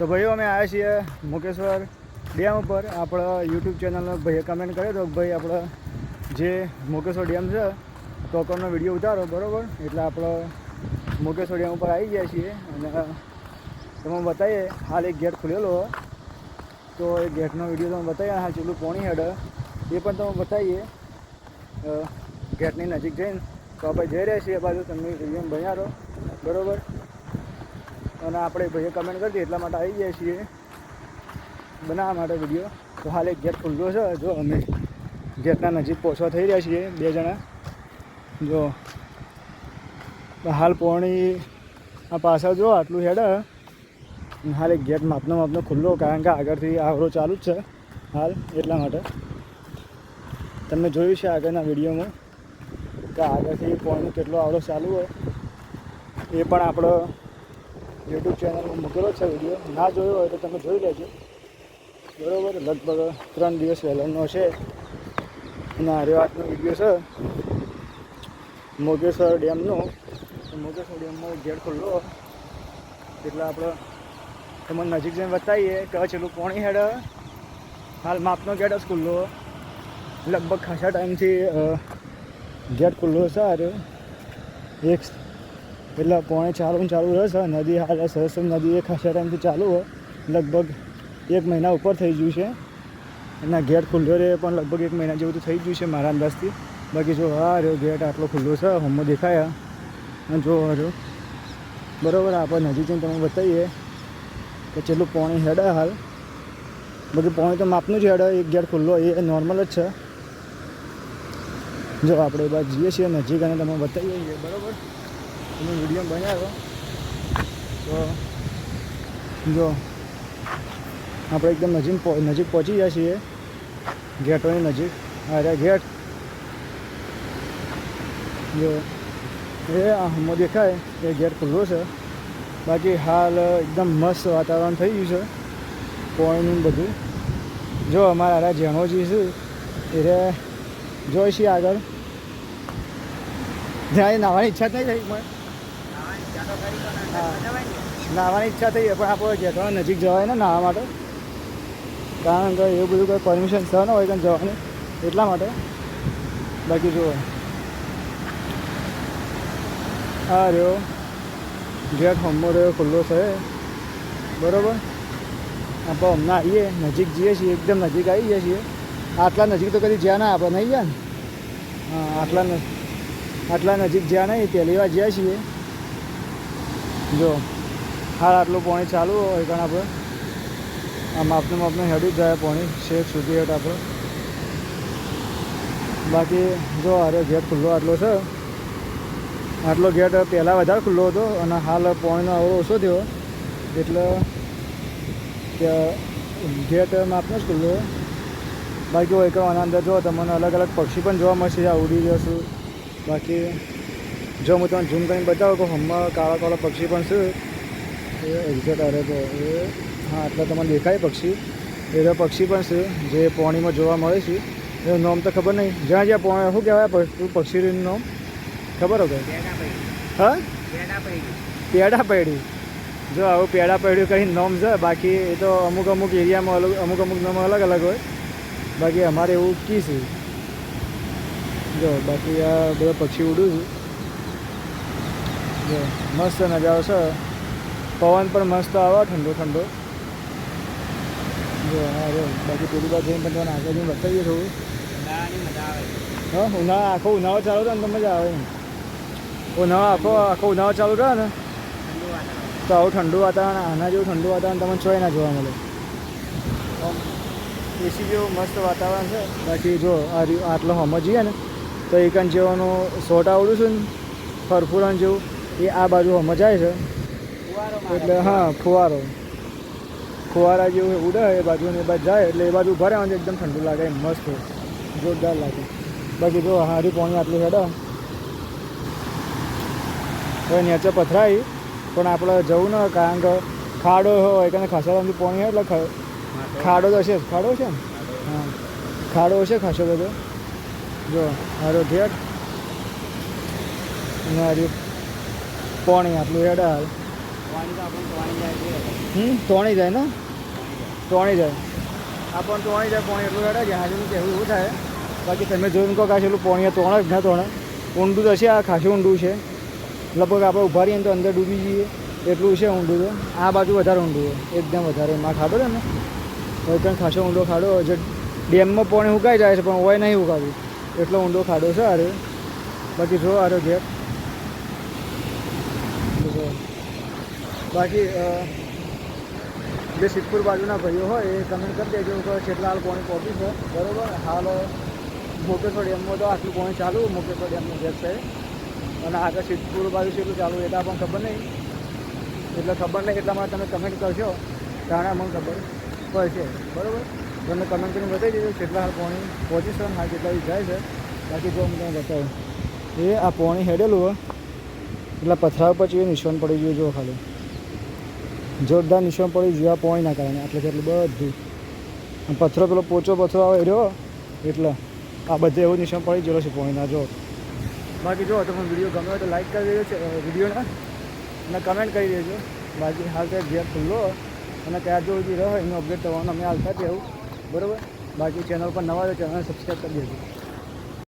તો ભાઈઓ, અમે આવ્યા છીએ મુકેશ્વર ડેમ ઉપર. આપણા યુટ્યુબ ચેનલનો ભાઈએ કમેન્ટ કર્યો હતો ભાઈ, આપણો જે મુકેશ્વર ડેમ છે ટોકરનો વીડિયો ઉતારો, બરાબર? એટલે આપણો મુકેશ્વર ડેમ ઉપર આવી ગયા છીએ અને તમે બતાવીએ, હાલ એક ગેટ ખુલેલો. તો એ ગેટનો વીડિયો તમે બતાવીએ હાલ ચેટલું પોણી હેડ. એ પણ તમે બતાવીએ. ગેટની નજીક જઈને. તો આપણે જઈ રહ્યા છીએ બાજુ તમે વીડિયો રહો. બરાબર? અને આપણે ભાઈએ કમેન્ટ કરી એટલા માટે આવી જઈએ છીએ બનાવવા માટે વીડિયો તો હાલ એક ગેટ ખુલ્લો છે, જો અમે ગેટના નજીક પહોંચવા થઈ રહ્યા છીએ, બે જણા. જો હાલ પોણી આ પાછળ જો આટલું હેડ હાલ એક ગેટ માપનો માપનો ખુલ્લો, કારણ કે આગળથી આવરો ચાલુ જ છે હાલ, એટલા માટે. તમે જોયું છે આગળના વિડીયોમાં કે આગળથી પોણીનો કેટલો આવરો ચાલુ હોય. એ પણ આપણો યુટ્યુબ ચેનલમાં મૂકેલો છે વીડિયો. ના જોયો હોય તો તમે જોઈ લેજો. બરાબર? લગભગ ત્રણ દિવસ વહેલાનો છે. અને આ વાતનો વીડિયો છે. મોગેશ્વર ડેમનો. મોગેશ્વર ડેમનો ગેટ ખુલ્લો. એટલે આપણે તમને નજીક જઈને બતાવીએ કે છેલ્લું પોણી હેડ. હાલ માપનો ગેટ જ ખુલ્લો. લગભગ ખાસા ટાઈમથી ગેટ ખુલ્લો છે આ એક એટલે પોણે ચાલુ ચાલુ રહેશે નદી હાલ સરસ નદી એ ખાસા ટાઈમથી ચાલુ હોય, લગભગ એક મહિના ઉપર થઈ ગયું છે. એના ગેટ ખુલ્લો રહે પણ લગભગ એક મહિના જેવું તો થઈ ગયું છે મારા અંદાજથી. બાકી જો હા રહ્યો ગેટ આટલો ખુલ્લો છે હમો દેખાયા. અને જો રહ્યો. બરાબર આપણે નજીક જઈને તમે બતાવીએ કે છેલ્લું પોણી હેડે હાલ. બાકી પોણી તો માપનું જ હેડે એક ગેટ ખુલ્લો એ નોર્મલ જ છે. જો આપણે એ બાજુ જઈએ છીએ, નજીક અને તમે બતાવીએ બરાબર? તમે વીડિયો બનાવ્યો, તો જો, આપણે એકદમ નજીક નજીક પહોંચી ગયા છીએ. ગેટોની નજીક. અરે ગેટ. જો, એ આ હમો દેખાય, એ ગેટ ખુલ્લો છે. બાકી હાલ એકદમ મસ્ત વાતાવરણ થઈ ગયું છે. પોણીનું બધું. જો, અમારા જેણોજી છે એ રે જોઈ છીએ આગળ. જ્યાં નાવાની ઈચ્છા જ નહીં મને નાહવાની ઈચ્છા થઈ પણ આપણે જેઠવા નજીક જવાય ને નાહવા માટે. કારણ કે એવું બધું કોઈ પરમિશન થયો ન, હોય કંઈ જવાની. એટલા માટે. બાકી જુઓ. હા, રહ્યો. ગેટ હમો રહ્યો, ખુલ્લો છે. બરાબર? આપણે હમણાં આવીએ, નજીક જઈએ છીએ, એકદમ નજીક આવી જઈએ છીએ. આટલા નજીક તો કદી જ્યાં ના આપણે, નહીં ગયા ને? હા, આટલા આટલા નજીક જ્યાં નહીં, પહેલી વાર જ્યાં છીએ. જો, હાલ આટલું પાણી ચાલુ હોય કારણ આપણે. આ માપનું માપનું હેડું જ જાય પાણી શેક સુધી હેઠ આપણે. બાકી જો અરે ગેટ ખુલ્લો આટલો છે, આટલો ગેટ પહેલાં વધારે ખુલ્લો હતો અને હાલ પાણીનો આવો ઓછો થયો. એટલે ગેટ માપનો જ ખુલ્લો બાકી હોય કરવાના અંદર જો તમને અલગ અલગ પક્ષી પણ જોવા મળશે આ ઉડી જશું. બાકી જો હું તમને ઝૂમ કરીને બતાવું તો હમણાં કાળા કાળા પક્ષી પણ છે એ એક્ઝેક્ટ અરે તો એ. હા એટલે તમને દેખાય પક્ષી. એ તો પક્ષી પણ છે જે પોણીમાં જોવા મળે છે. એનું નામ તો ખબર નહીં. જ્યાં જ્યાં પોણી શું કહેવાય પક્ષીનું નામ? ખબર હોય હા? પેડા પૈડી. જો આવું પેડા પૈડ્યું કરીને નામ છે? બાકી એ તો અમુક અમુક એરિયામાં અલગ અમુક અમુક નામ અલગ અલગ હોય. બાકી અમારે એવું કી છે. જો બાકી આ બધા પક્ષી ઉડું છું. જો મસ્ત નજારો છે. પવન પણ મસ્ત આવે ઠંડો ઠંડો. જો હા બાકી પેલી બાજુ જઈને પણ આગળ જઈને બતાવીએ થોડું. હા ઉનાળા આખો ઉનાળો ચાલુ થાય ને તો મજા આવે ઉનાળો આખો આખો ઉનાળો ચાલુ થાય ને તો આવું ઠંડુ વાતાવરણ આના જેવું ઠંડુ વાતાવરણ તમને ચોય ના જોવા મળે. એસી જેવું મસ્ત વાતાવરણ છે. બાકી જો આ આટલો સમજીએ ને તો એકન જેવાનું શોર્ટ આવડું છું ને ફરફુરણ જેવું. એ આ બાજુ સમજાય છે. એટલે હા ફુવારો. ફુવારા જેવું ઉડે એ બાજુ ને એ બાજુ જાય એટલે એ બાજુ ભરે અને એકદમ ઠંડુ લાગે એમ મસ્ત જોરદાર લાગે. બાકી જો હારી પાણી આટલું હેડો. હવે નીચે પથરાય પણ આપણે જવું ન કારણ કે ખાડો હોય કારણ ખાસા ટાઈમથી પાણી હોય એટલે ખાડો. તો છે. ખાડો છે ને? હા. ખાડો હશે ખાસો બધો. જો હારો ગેટ અને હારી પાણી આટલું હેડા હાલ. પાણી આપણને પાણી હમ તોણી જાય ને? તોણી જાય. આ પણ તોણી જાય પોણી એટલું હેડે જહાજનું કહેવું એવું થાય. બાકી તમે જોઈને કહો કે એટલું પોણીએ તોણે જ ના તોણે. ઊંડું તો છે આ ખાસું ઊંડું છે. લગભગ આપણે ઊભા રહીએ ને તો અંદર ડૂબી જઈએ. એટલું છે ઊંડું તો. આ બાજુ વધારે ઊંડું છે. એકદમ વધારે. એમાં ખાડો છે ને? તો પણ ખાસો ઊંડો ખાડો જે ડેમમાં પાણી ઉગાઈ જાય છે પણ ઓય નહીં ઉગાવ્યું એટલો ઊંડો ખાડો છે અરે. બાકી જો આરો ગેપ જો. બાકી જે સિદ્ધપુર બાજુના ભાઈઓ હોય, એ કમેન્ટ કરી દેજો કે કેટલા હાલ પોણી પહોંચ્યું છે. બરાબર? હાલ મોકેશ્વર ડેમમાં તો આટલું પોણી ચાલુ મોકેશ્વર ડેમનું ગેસ છે અને આગળ સિદ્ધપુર બાજુ કેટલું ચાલુ, એ તો આપણને ખબર નહીં. એટલે ખબર નહીં એટલા માટે તમે કમેન્ટ કરશો ત્યારે અમને ખબર પડશે. બરાબર? તમને કમેન્ટ કરીને બતાવી દેજો કેટલા હાલ પોણી પહોંચી છે હાલ કેટલા જાય છે. બાકી જો હું તમને બતાવું. એ આ પોણી હેડેલું હોય એટલે પથરા ઉપર જેવું નિશાન પડી ગયું જો ખાલી. જોરદાર નિશાન પડી આ પાણીના કારણે. એટલે એટલું બધું. પથ્થરો પેલો પોચો પથ્થરો આવે રહ્યો, એટલે આ બધે એવું નિશાન પડી ગયેલો છે પાણીના. જો. બાકી જો, તમને વીડિયો હોય તો લાઈક કરી દેજો વિડીયોને. અને કમેન્ટ કરી દેજો. બાકી હાલ તો ઘેર ખુલ્લો. અને ક્યાં જો રહો, એનું અપડેટ થવાનું અમે હાલતા જ રહેવું. બરાબર? બાકી ચેનલ પર નવા તો ચેનલ સબસ્ક્રાઈબ કરી દેજો.